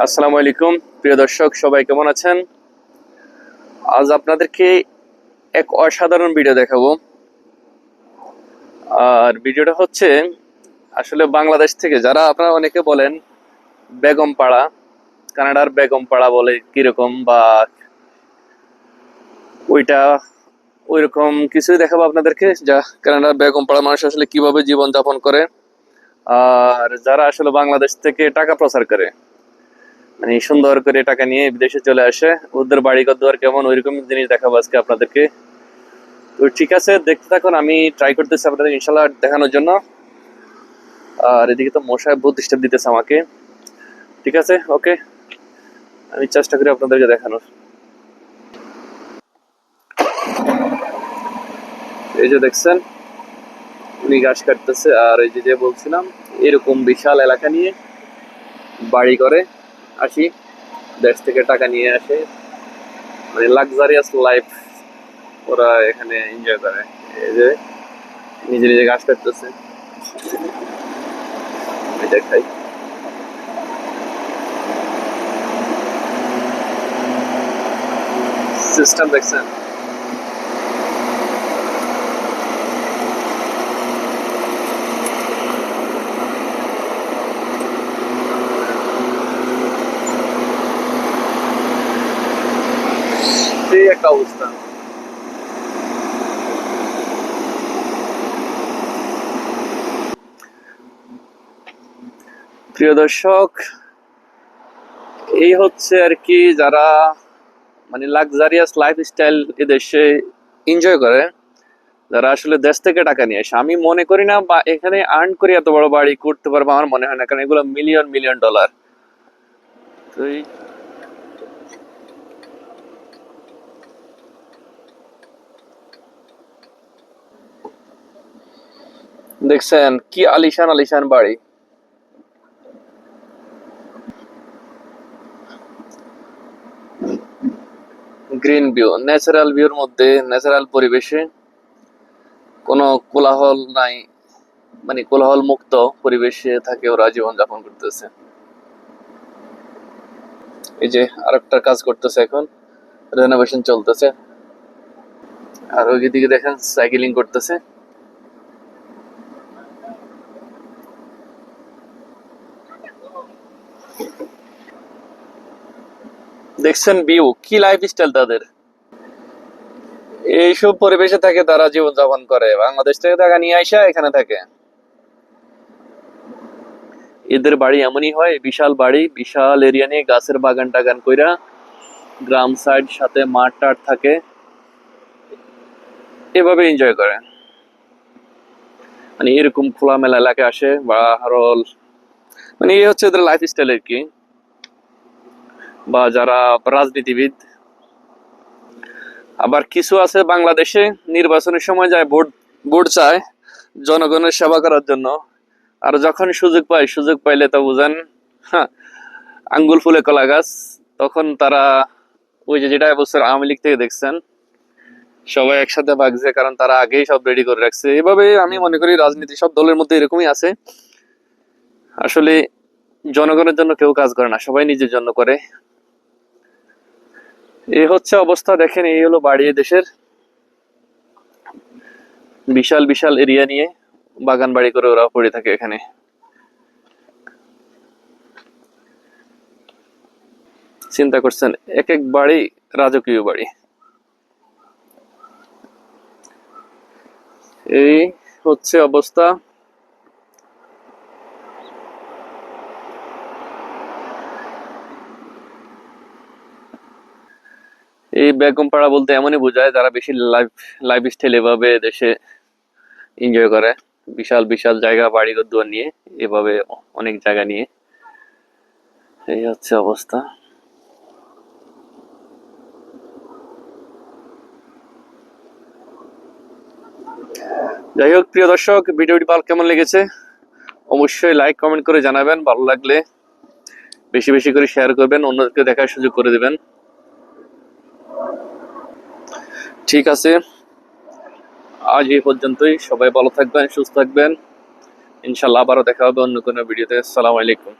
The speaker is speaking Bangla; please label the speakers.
Speaker 1: আসসালামু আলাইকুম। প্রিয় দর্শক, সবাই কেমন আছেন? আজ আপনাদেরকে এক অসাধারণ ভিডিও দেখাবো। আর ভিডিওটা হচ্ছে আসলে বাংলাদেশ থেকে যারা আপনারা অনেকে বলেন বেগম পাড়া কানাডার বেগম পাড়া বলে কীরকম বা ওইটা ওইরকম কিছুই দেখাবো আপনাদেরকে, যা কানাডার বেগম পাড়া মানুষ আসলে কীভাবে জীবন যাপন করে। আর যারা আসলে বাংলাদেশ থেকে টাকা প্রচার করে মানে সুন্দর করে টাকা নিয়ে বিদেশে চলে আসে। ওদের বাড়ি ঘর কেমন, ওইরকম জিনিস দেখাবো আজকে আপনাদেরকে। তো ঠিক আছে, দেখতে থাকুন, আমি ট্রাই করতেছি আপনাদের ইনশাল্লাহ দেখানোর জন্য। আর এদিকে তো মশায় বহুত ডিস্টার্ব দিতেছে আমাকে। ঠিক আছে ওকে আমি চেষ্টা করি আপনাদেরকে দেখানোর। এই যে দেখছেন, উনি গাছ কাটতেছে, আর এই যে যে বলছিলাম, এরকম বিশাল এলাকা নিয়ে বাড়ি করে আসি, দেশ থেকে টাকা নিয়ে আসে। মানে লাক্সারিয়াস লাইফ ওরা এখানে এনজয় করে। এই যে নিজে নিজে গাছ কাটতেছে। এটা সিস্টেম দেখছেন? সেই একটা অবস্থা। প্রিয় দর্শক, এই হচ্ছে আর কি যারা মানে লাক্সারিয়াস লাইফ স্টাইল এদেশে এনজয় করে, যারা আসলে দেশ থেকে টাকা নিয়ে আসে। আমি মনে করি না বা এখানে আর্ন করে এত বড় বাড়ি করতে পারব, আমার মনে হয় না, কারণ এগুলো মিলিয়ন মিলিয়ন ডলার তো এই দেখছেন? কি আলিশান আলিশান বাড়ি? গ্রিন ভিউ ন্যাচারাল ভিউর মধ্যে ন্যাচারাল পরিবেশে কোনো কোলাহল নাই মানে কোলাহল মুক্ত পরিবেশে থাকে ওরা জীবন যাপন করতেছে। এই যে আর একটা কাজ করতেছে এখন রেনোভেশন চলতেছে। আর ওই দিকে দেখেন সাইকেলিং করতেছে। দেখছেন ভিউ, কি লাইফ স্টাইল তাদের? এইসব পরিবেশে থাকে তারা জীবন যাপন করে। বাংলাদেশ থেকে টাকা নিয়ে আসা এখানে থাকে। এদের বাড়ি এমনই হয়, বিশাল বাড়ি, বিশাল এরিয়া নিয়ে গাছের বাগান টাগান কইরা গ্রাম সাইড সাথে মাঠ টাট থাকে। এভাবে এনজয় করে। মানে এরকম খোলামেলা এলাকায় আসে, বা আরও মানে এই হচ্ছে এদের লাইফ স্টাইল আর কি। বা যারা রাজনীতিবিদ। আবার কিছু আছে বাংলাদেশে নির্বাচনের সময় যায় ভোট ভোট চায়, জনগণের সেবা করার জন্য। আর যখন সুযোগ পায়, সুযোগ পাইলে তো বুঝেন আঙ্গুল ফুলে কলা গাছ, তখন তারা ওই যে যেটা বছর আওয়ামী লীগ থেকে দেখছেন, সবাই একসাথে ভাগছে কারণ তারা আগেই সব রেডি করে রাখছে। এভাবে আমি মনে করি রাজনীতি সব দলের মধ্যে এরকমই আছে। আসলে জনগণের জন্য কেউ কাজ করে না, সবাই নিজের জন্য করে। এই হচ্ছে অবস্থা, দেখেন এই হলো বাড়ি দেশের বিশাল বিশাল এরিয়া নিয়ে বাগান বাড়ি করে ওরা পড়ে থাকে এখানে। চিন্তা করছেন, এক এক বাড়ি রাজকীয় বাড়ি। এই হচ্ছে অবস্থা। এই বেগম পাড়া বলতে এমনই বোঝায় যারা বেশি লাইফ লাইফ স্টাইল এভাবে দেশে এনজয় করে। বিশাল বিশাল জায়গা বাড়ি দুয়ার নিয়ে, এভাবে অনেক জায়গা নিয়ে। এই হচ্ছে অবস্থা। যাই হোক, প্রিয় দর্শক, ভিডিওটি ভালো কেমন লেগেছে? অবশ্যই লাইক কমেন্ট করে জানাবেন। ভালো লাগলে বেশি বেশি করে শেয়ার করবেন। অন্যদেরকে দেখার সুযোগ করে দিবেন। ঠিক আছে। আজ এই পর্যন্তই। সবাই ভালো থাকবেন, সুস্থ থাকবেন। ইনশাল্লাহ আবারও দেখা হবে অন্য কোনো ভিডিওতে। আসসালামু আলাইকুম।